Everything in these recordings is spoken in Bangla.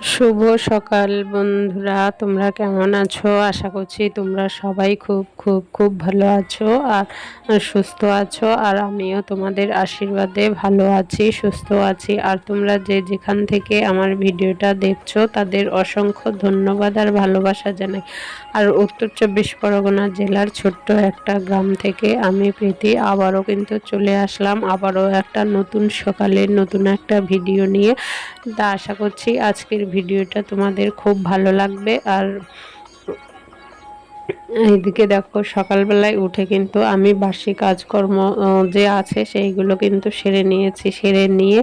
শুভ সকাল বন্ধুরা, তোমরা কেমন আছো? আশা করছি তোমরা সবাই খুব খুব খুব ভালো আছো আর সুস্থ আছো আর আমিও তোমাদের আশীর্বাদে ভালো আছি, সুস্থ আছি। আর তোমরা যে যেখান থেকে আমার ভিডিওটা দেখছ, তাদের অসংখ্য ধন্যবাদ আর ভালোবাসা জানাই। আর উত্তর চব্বিশ পরগনা জেলার ছোট্ট একটা গ্রাম থেকে আমি প্রীতি, আবারও কিন্তু চলে আসলাম, আবারও একটা নতুন সকালের নতুন একটা ভিডিও নিয়ে। তা আশা করছি আজকের ভিডিওটা তোমাদের খুব ভালো লাগবে। আর এইদিকে দেখো, সকালবেলায় উঠে কিন্তু আমি বার্ষিক কাজকর্ম যে আছে সেইগুলো কিন্তু সেরে নিয়েছি, সেরে নিয়ে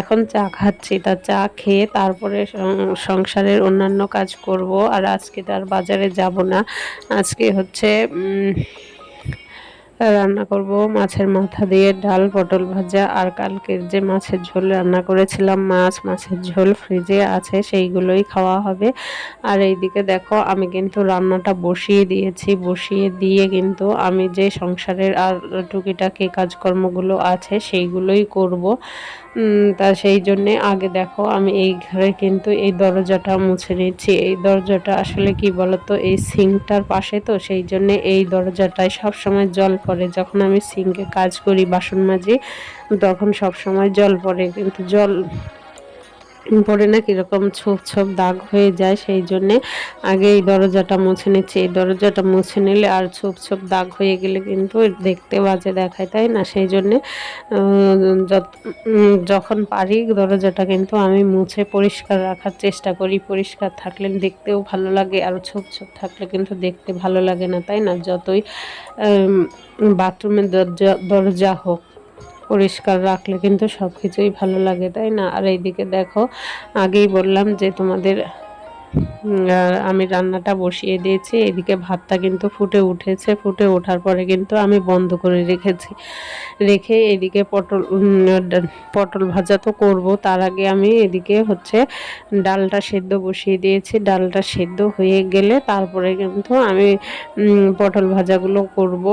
এখন চা খাচ্ছি। তা চা খেয়ে তারপরে সংসারের অন্যান্য কাজ করব। আর আজকে তার বাজারে যাব না। আজকে হচ্ছে রান্না করব। মাছের মাথা দিয়ে ডাল, পটল ভাজা আর কালকের যে মাছের ঝোল রান্না করেছিলাম, মাছ, মাছের ঝোল ফ্রিজে আছে, সেইগুলোই খাওয়া হবে। আর এইদিকে দেখো, আমি কিন্তু রান্নাটা বসিয়ে দিয়েছি। বসিয়ে দিয়ে কিন্তু আমি যে সংসারের আর টুকিটাকি কাজকর্মগুলো আছে, সেইগুলোই করব। তা সেই জন্যে আগে দেখো, আমি এই ঘরে কিন্তু এই দরজাটা মুছে নিচ্ছি এই দরজাটা আসলে কি বলতো, এই সিঙ্কটার পাশে তো, সেই জন্যে এই দরজাটায় সবসময় জল পড়ে যখন আমি সিঙ্কে কাজ করি, বাসন মাজি, তখন সব সময় জল পড়ে। কিন্তু জল পরে না কীরকম ছোপ ছোপ দাগ হয়ে যায়, সেই জন্যে আগে এই দরজাটা মুছে নিচ্ছি। এই দরজাটা মুছে নিলে আর ছোপ ছোপ দাগ হয়ে গেলে কিন্তু দেখতে বাজে দেখায়, তাই না? সেই জন্যে যখন পারি দরজাটা কিন্তু আমি মুছে পরিষ্কার রাখার চেষ্টা করি। পরিষ্কার থাকলে দেখতেও ভালো লাগে, আর ছোপ ছোপ থাকলে কিন্তু দেখতে ভালো লাগে না, তাই না? যতই বাথরুমের দরজা দরজা হোক। পরিষ্কার রাখলে কিন্তু সব কিছুই ভালো লাগে, তাই না? আর এইদিকে দেখো, আগেই বললাম যে তোমাদের আমি রান্নাটা বসিয়ে দিয়েছি এদিকে ভাতটা কিন্তু ফুটে উঠেছে, ফুটে ওঠার পরে কিন্তু আমি বন্ধ করে রেখেছি। রেখে এদিকে পটল পটল ভাজা তো করব, তার আগে আমি এদিকে হচ্ছে ডালটা সেদ্ধ বসিয়ে দিয়েছি, ডালটা সেদ্ধ হয়ে গেলে তারপরে কিন্তু আমি পটল ভাজাগুলো করব।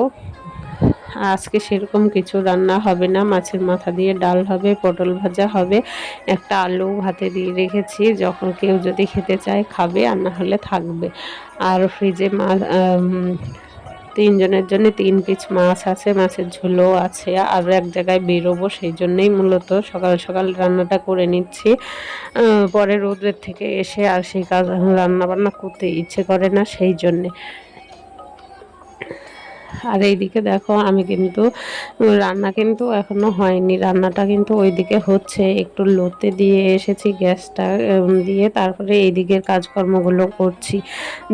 আজকে সেরকম কিছু রান্না হবে না। মাছের মাথা দিয়ে ডাল হবে, পটল ভাজা হবে, একটা আলু ভাতে দিয়ে রেখেছি। যখন কেউ যদি খেতে চায় খাবে, আর না হলে থাকবে। আর ফ্রিজে মাছ তিনজনের জন্য তিন পিস মাছ আছে, মাছের ঝোলও আছে। আর এক জায়গায় বেরোবো, সেই জন্যেই মূলত সকাল সকাল রান্নাটা করে নিচ্ছি। পরে রোদের থেকে এসে আর সেই কাজ রান্না বান্না করতে ইচ্ছে করে না, সেই জন্যে। আর এইদিকে দেখো, আমি কিন্তু রান্না কিন্তু এখনও হয়নি। রান্নাটা কিন্তু ওইদিকে হচ্ছে। একটু লোতে দিয়ে এসেছি গ্যাসটা দিয়ে তারপরে এইদিকের কাজকর্মগুলো করছি।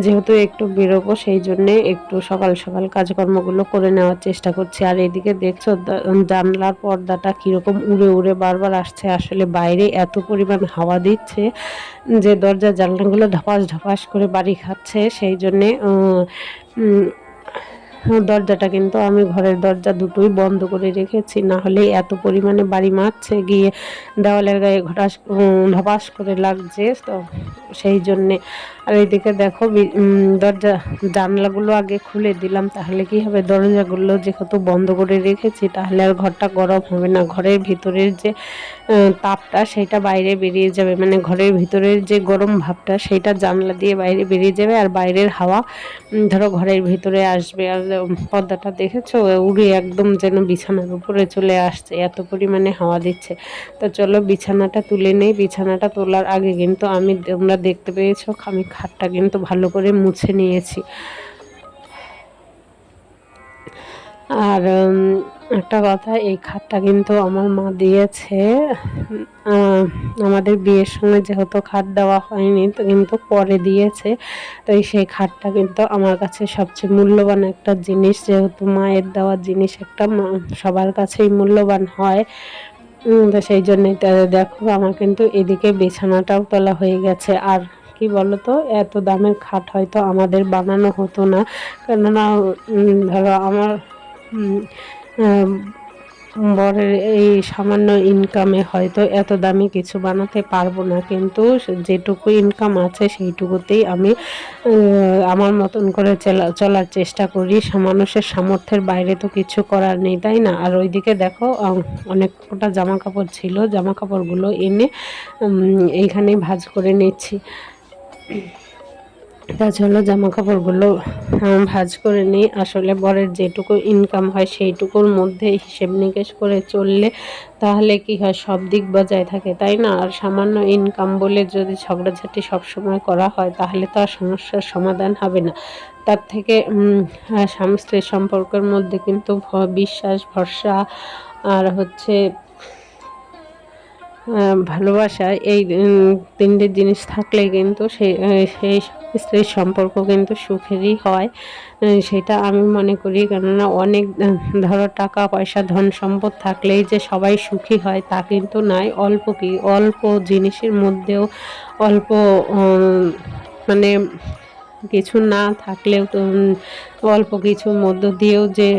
যেহেতু একটু বেরোবো, সেই জন্যে একটু সকাল সকাল কাজকর্মগুলো করে নেওয়ার চেষ্টা করছি। আর এইদিকে দেখছ জানলার পর্দাটা কীরকম উড়ে উড়ে বারবার আসছে। আসলে বাইরে এত পরিমাণ হাওয়া দিচ্ছে যে দরজা জানলাগুলো ঢাপাস ঢাপাস করে বাড়ি খাচ্ছে। সেই জন্যে দরজাটা কিন্তু আমি ঘরের দরজা দুটোই বন্ধ করে রেখেছি। না হলে এত পরিমাণে বাড়ি মারছে, গিয়ে দেওয়ালের গায়ে ঘটাস ধপাস করে লাগছে। তো সেই জন্যে আর এইদিকে দেখো দরজা জানলাগুলো আগে খুলে দিলাম, তাহলে কি হবে? দরজাগুলো যেহেতু বন্ধ করে রেখেছি, তাহলে আর ঘরটা গরম হবে না। ঘরের ভিতরের যে তাপটা সেটা বাইরে বেরিয়ে যাবে। মানে ঘরের ভিতরের যে গরম ভাবটা, সেটা জানলা দিয়ে বাইরে বেরিয়ে যাবে আর বাইরের হাওয়া ধরো ঘরের ভিতরে আসবে। আর পর্দাটা দেখেছ? উড়ে একদম যেন বিছানার উপরে চলে আসছে, এত পরিমাণে হাওয়া দিচ্ছে। তো চলো বিছানাটা তুলে নেই। বিছানাটা তোলার আগে কিন্তু আমি, তোমরা দেখতে পেয়েছ, আমি খাটটা কিন্তু ভালো করে মুছে নিয়েছি। আর একটা কথা, এই খাটটা কিন্তু আমার মা দিয়েছে। আমাদের বিয়ের সময় যেহেতু খাট দেওয়া হয়নি, তো কিন্তু পরে দিয়েছে। তো সেই খাটটা কিন্তু আমার কাছে সবচেয়ে মূল্যবান একটা জিনিস। যেহেতু মায়ের দেওয়া জিনিস একটা সবার কাছেই মূল্যবান হয়। তো সেই জন্যই দেখো, আমার কিন্তু এদিকে বিছানাটাও তোলা হয়ে গেছে। আর কি বলতো? এত দামের খাট হয়তো আমাদের বানানো হতো না। কেননা ধরো আমার বরের এই সামান্য ইনকামে হয়তো এত দামি কিছু বানাতে পারব না। কিন্তু যেটুকু ইনকাম আছে সেইটুকুতেই আমি আমার মতন করে চলার চেষ্টা করি। মানুষের সামর্থ্যের বাইরে তো কিছু করার নেই, তাই না? আর ওইদিকে দেখো অনেক কটা জামা কাপড় ছিল। জামা কাপড়গুলো এনে এইখানেই ভাজ করে নিচ্ছি। তা চলো জামা কাপড়গুলো ভাজ করে নিই। আসলে বরের যেটুকু ইনকাম হয় সেইটুকুর মধ্যে হিসেব নিকেশ করে চললে তাহলে কি হয়, সব দিক বজায় থাকে, তাই না? আর সামান্য ইনকাম বলে যদি ঝগড়াঝাটি সবসময় করা হয়, তাহলে তো আর সমস্যার সমাধান হবে না। তার থেকে স্বামী স্ত্রীর সম্পর্কের মধ্যে কিন্তু বিশ্বাস, ভরসা, আর হচ্ছে ভালোবাসা, এই তিনটে জিনিস থাকলে কিন্তু সেই সেই স্ত্রীর সম্পর্ক কিন্তু সুখেরই হয়। সেটা আমি মনে করি। কেননা অনেক ধরো টাকা, পয়সা, ধন সম্পদ থাকলেই যে সবাই সুখী হয় তা কিন্তু নয়। অল্প কি, অল্প জিনিসের মধ্যেও অল্প মানে কিছু না থাকলেও তো অল্প কিছুর মধ্য দিয়েও যে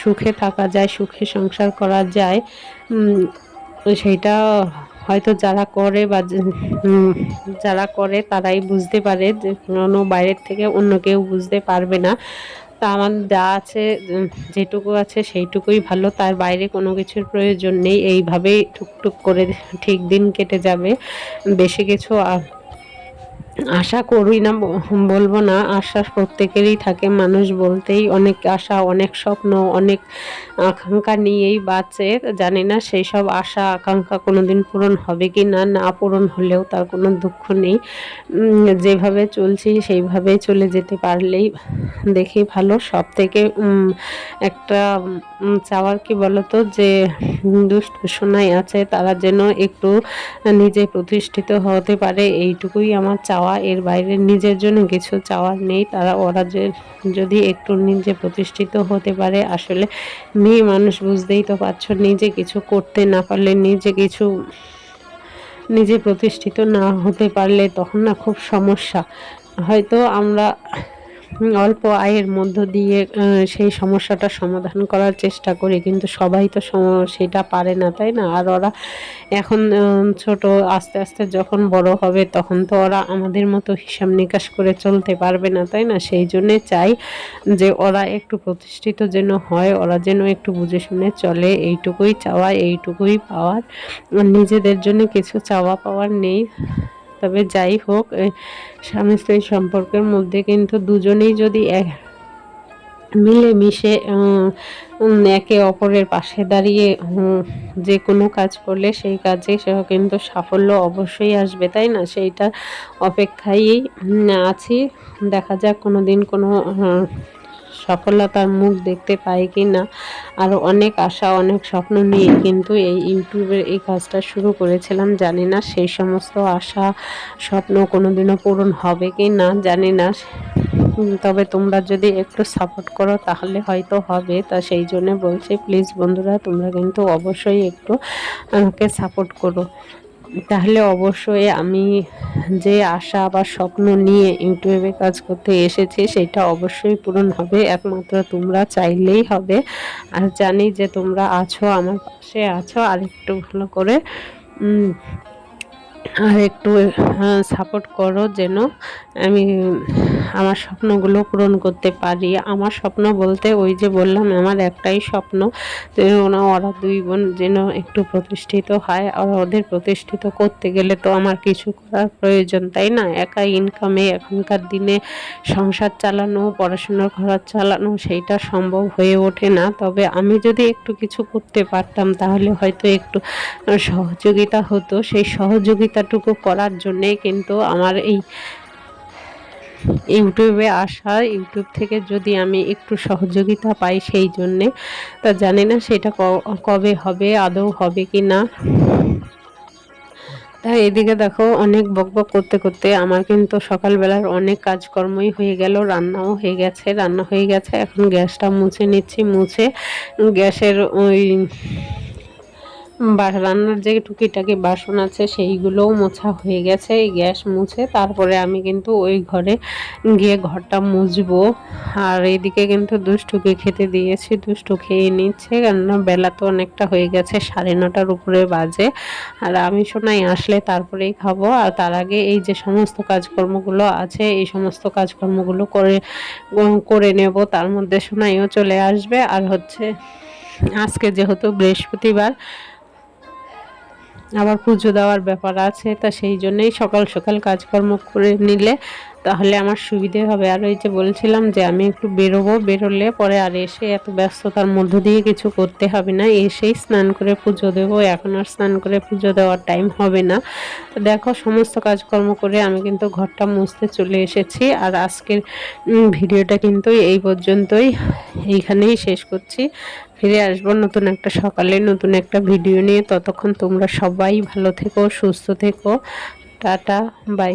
সুখে থাকা যায়, সুখে সংসার করা যায় সেইটা হয়তো যারা করে বা যারা করে তারাই বুঝতে পারে কোনো বাইরের থেকে অন্য কেউ বুঝতে পারবে না। তা আমার যা আছে যেটুকু আছে সেইটুকুই ভালো। তার বাইরে কোনো কিছুর প্রয়োজন নেই। এইভাবেই টুকটুক করে ঠিক দিন কেটে যাবে। বেশি কিছু আশা করি না বলব না আশ্বাস প্রত্যেকেরই থাকে। মানুষ বলতেই অনেক আশা, অনেক স্বপ্ন, অনেক আকাঙ্ক্ষা নিয়েই বাঁচে। জানি না সেই সব আশা, আকাঙ্ক্ষা কোনো দিন পূরণ হবে কি না না পূরণ হলেও তার কোনো দুঃখ নেই। যেভাবে চলছি সেইভাবে চলে যেতে পারলেই দেখি ভালো। সব থেকে একটা চাওয়ার কি বলতো, যে দুষ্ট শোনাই আছে, তারা যেন একটু নিজে প্রতিষ্ঠিত হতে পারে, এইটুকুই আমার চাওয়া। এর বাইরে নিজের জন্য কিছু চাওয়ার নেই। তারা, ওরা যে, যদি একটু নিজে প্রতিষ্ঠিত হতে পারে, আসলে মেয়ে মানুষ বুঝতেই তো পারছ, নিজে কিছু করতে না পারলে, নিজে কিছু, নিজে প্রতিষ্ঠিত না হতে পারলে তখন না খুব সমস্যা। হয়তো আমরা অল্প আয়ের মধ্য দিয়ে সেই সমস্যাটা সমাধান করার চেষ্টা করি। কিন্তু সবাই তো সেটা পারে না, তাই না? আর ওরা এখন ছোট, আস্তে আস্তে যখন বড় হবে, তখন তো ওরা আমাদের মতো হিসাব নিকাশ করে চলতে পারবে না, তাই না? সেই জন্যে চাই যে ওরা একটু প্রতিষ্ঠিত যেন হয়, ওরা যেন একটু বুঝে শুনে চলে। এইটুকুই চাওয়া, এইটুকুই পাওয়ার। নিজেদের জন্য কিছু চাওয়া পাওয়ার নেই। তবে যাই হোক স্বামী স্ত্রী সম্পর্কের মধ্যে কিন্তু দুজনেই যদি মিলেমিশে একে অপরের পাশে দাঁড়িয়ে যে কোনো কাজ করলে সেই কাজে সে কিন্তু সাফল্য অবশ্যই আসবে, তাই না? সেইটা অপেক্ষায় আছি। দেখা যাক কোনো দিন কোনো সফলতার মুখ দেখতে পাই কি না আরও অনেক আশা, অনেক স্বপ্ন নিয়ে কিন্তু এই ইউটিউবের এই কাজটা শুরু করেছিলাম। জানি না সেই সমস্ত আশা, স্বপ্ন কোনোদিনও পূরণ হবে কি না, জানি না। তবে তোমরা যদি একটু সাপোর্ট করো তাহলে হয়তো হবে। তা সেই জন্য বলছি প্লিজ বন্ধুরা, তোমরা কিন্তু অবশ্যই একটু আমাকে সাপোর্ট করো। তাহলে অবশ্যই আমি যে আশা বা স্বপ্ন নিয়ে ইউটিউবে কাজ করতে এসেছি, সেটা অবশ্যই পূরণ হবে। একমাত্র তোমরা চাইলেই হবে। আর জানি যে তোমরা আছো, আমার পাশে আছো। আর একটু ভালো করে আর একটু সাপোর্ট করো যেন আমি আমার স্বপ্নগুলো পূরণ করতে পারি। আমার স্বপ্ন বলতে ওই যে বললাম, আমার একটাই স্বপ্ন ওনা ওরা দুই বোন যেন একটু প্রতিষ্ঠিত হয় আর ওদের প্রতিষ্ঠিত করতে গেলে তো আমার কিছু করার প্রয়োজন, তাই না? একা ইনকামে এখনকার দিনে সংসার চালানো, পড়াশোনার খরচ চালানো সেইটা সম্ভব হয়ে ওঠে না। তবে আমি যদি একটু কিছু করতে পারতাম তাহলে হয়তো একটু সহযোগিতা হতো। সেই সহযোগিতাটুকু করার জন্যে কিন্তু আমার এই ইউটিউবে আসা, ইউটিউব থেকে যদি আমি একটু সহযোগিতা পাই সেই জন্যে, তা জানি না সেটা কবে হবে, আদৌ হবে কি না। তাই এদিকে দেখো, অনেক বক বক করতে করতে আমার কিন্তু সকালবেলার অনেক কাজকর্মই হয়ে গেল, রান্নাও হয়ে গেছে, রান্না হয়ে গেছে, এখন গ্যাসটা মুছে নিচ্ছি, মুছে গ্যাসের ওই রান্নার যে টুকিটাকি বাসন আছে, সেইগুলোও মোছা হয়ে গেছে, এই গ্যাস মুছে। তারপরে আমি কিন্তু ওই ঘরে গিয়ে ঘরটা মুছবো। আর এইদিকে কিন্তু দুষ্টুকে খেতে দিয়েছি, দুষ্টু খেয়ে নিচ্ছে, কেননা বেলা তো অনেকটা হয়ে গেছে, সাড়ে নটার উপরে বাজে। আর আমি শোনাই আসলে তারপরেই খাব। আর তার আগে এই যে সমস্ত কাজকর্মগুলো আছে, এই সমস্ত কাজকর্মগুলো করে করে নেব। তার মধ্যে শোনাইও চলে আসবে। আর হচ্ছে, আজকে যেহেতু বৃহস্পতিবার আবার পুজো দেওয়ার ব্যাপার আছে তা সেই জন্যেই সকাল সকাল কাজকর্ম করে নিলে তাহলে আমার সুবিধে হবে। আর ওই যে বলছিলাম যে আমি একটু বেরোবো, বেরোলে পরে আর এসে এত ব্যস্ততার মধ্য দিয়ে কিছু করতে হবে না। এসেই স্নান করে পুজো দেবো। এখন আর স্নান করে পুজো দেওয়ার টাইম হবে না। তো দেখো, সমস্ত কাজকর্ম করে আমি কিন্তু ঘরটা মুছতে চলে এসেছি। আর আজকের ভিডিওটা কিন্তু এই পর্যন্তই। এইখানেই শেষ করছি। ফিরে আসব নতুন একটা সকালে, নতুন একটা ভিডিও নিয়ে। ততক্ষণ তোমরা সবাই ভালো থেকো, সুস্থ থেকো। Tata bye